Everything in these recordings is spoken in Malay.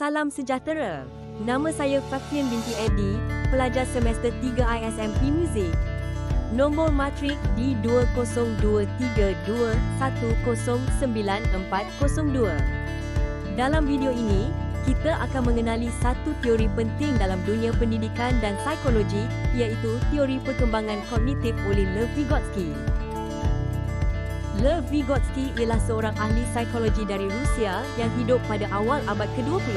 Salam sejahtera. Nama saya Fafian binti Edi, pelajar semester 3 ISMP Music. Nombor matrik D20232109402. Dalam video ini, kita akan mengenali satu teori penting dalam dunia pendidikan dan psikologi iaitu teori perkembangan kognitif oleh Lev Vygotsky. Lev Vygotsky ialah seorang ahli psikologi dari Rusia yang hidup pada awal abad ke-20.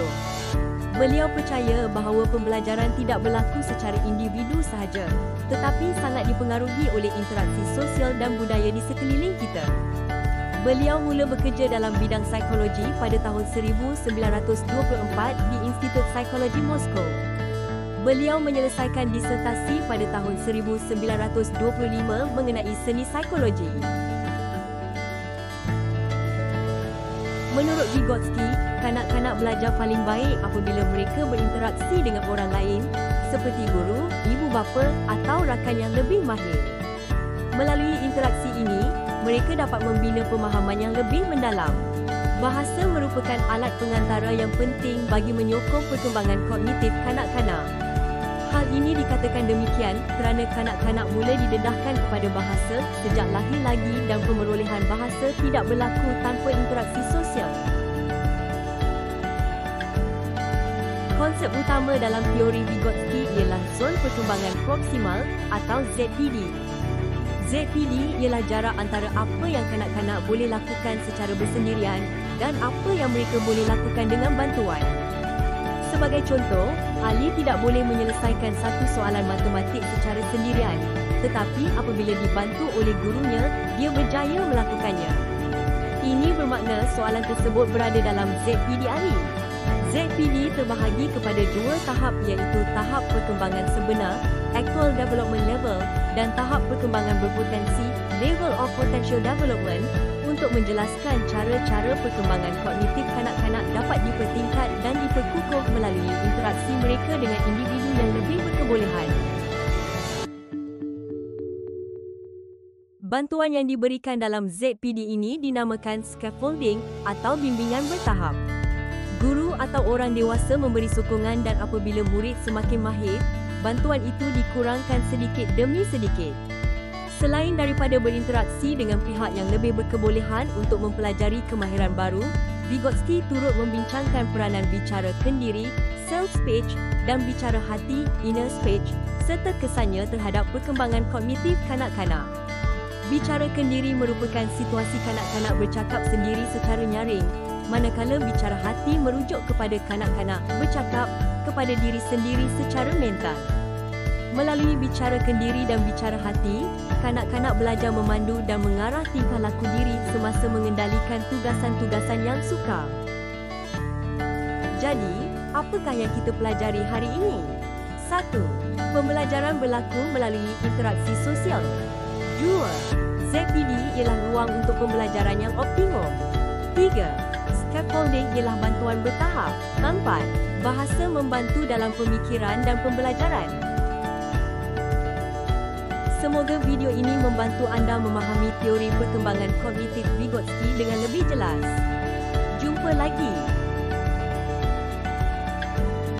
Beliau percaya bahawa pembelajaran tidak berlaku secara individu sahaja, tetapi sangat dipengaruhi oleh interaksi sosial dan budaya di sekeliling kita. Beliau mula bekerja dalam bidang psikologi pada tahun 1924 di Institut Psikologi Moskow. Beliau menyelesaikan disertasi pada tahun 1925 mengenai seni psikologi. Menurut Vygotsky, kanak-kanak belajar paling baik apabila mereka berinteraksi dengan orang lain seperti guru, ibu bapa atau rakan yang lebih mahir. Melalui interaksi ini, mereka dapat membina pemahaman yang lebih mendalam. Bahasa merupakan alat pengantara yang penting bagi menyokong perkembangan kognitif kanak-kanak. Dikatakan demikian kerana kanak-kanak mula didedahkan kepada bahasa sejak lahir lagi dan pemerolehan bahasa tidak berlaku tanpa interaksi sosial. Konsep utama dalam teori Vygotsky ialah zon perkembangan proksimal atau ZPD. ZPD ialah jarak antara apa yang kanak-kanak boleh lakukan secara bersendirian dan apa yang mereka boleh lakukan dengan bantuan. Sebagai contoh, Ali tidak boleh menyelesaikan satu soalan matematik secara sendirian, tetapi apabila dibantu oleh gurunya, dia berjaya melakukannya. Ini bermakna soalan tersebut berada dalam ZPD Ali. ZPD terbahagi kepada dua tahap iaitu tahap perkembangan sebenar, actual development level dan tahap perkembangan berpotensi, level of potential development untuk menjelaskan cara-cara perkembangan kognitif kanak-kanak dapat dipertingkat mereka dengan individu yang lebih berkebolehan. Bantuan yang diberikan dalam ZPD ini dinamakan scaffolding atau bimbingan bertahap. Guru atau orang dewasa memberi sokongan dan apabila murid semakin mahir, bantuan itu dikurangkan sedikit demi sedikit. Selain daripada berinteraksi dengan pihak yang lebih berkebolehan untuk mempelajari kemahiran baru, Vygotsky turut membincangkan peranan bicara kendiri, self-speech dan bicara hati, inner speech serta kesannya terhadap perkembangan kognitif kanak-kanak. Bicara kendiri merupakan situasi kanak-kanak bercakap sendiri secara nyaring, manakala bicara hati merujuk kepada kanak-kanak bercakap kepada diri sendiri secara mental. Melalui bicara kendiri dan bicara hati, kanak-kanak belajar memandu dan mengarah tingkah laku diri semasa mengendalikan tugasan-tugasan yang sukar. Jadi, apakah yang kita pelajari hari ini? 1. Pembelajaran berlaku melalui interaksi sosial. 2. ZPD ialah ruang untuk pembelajaran yang optimum. 3. Scaffolding ialah bantuan bertahap. 4. Bahasa membantu dalam pemikiran dan pembelajaran. Semoga video ini membantu anda memahami teori perkembangan kognitif Vygotsky dengan lebih jelas. Jumpa lagi!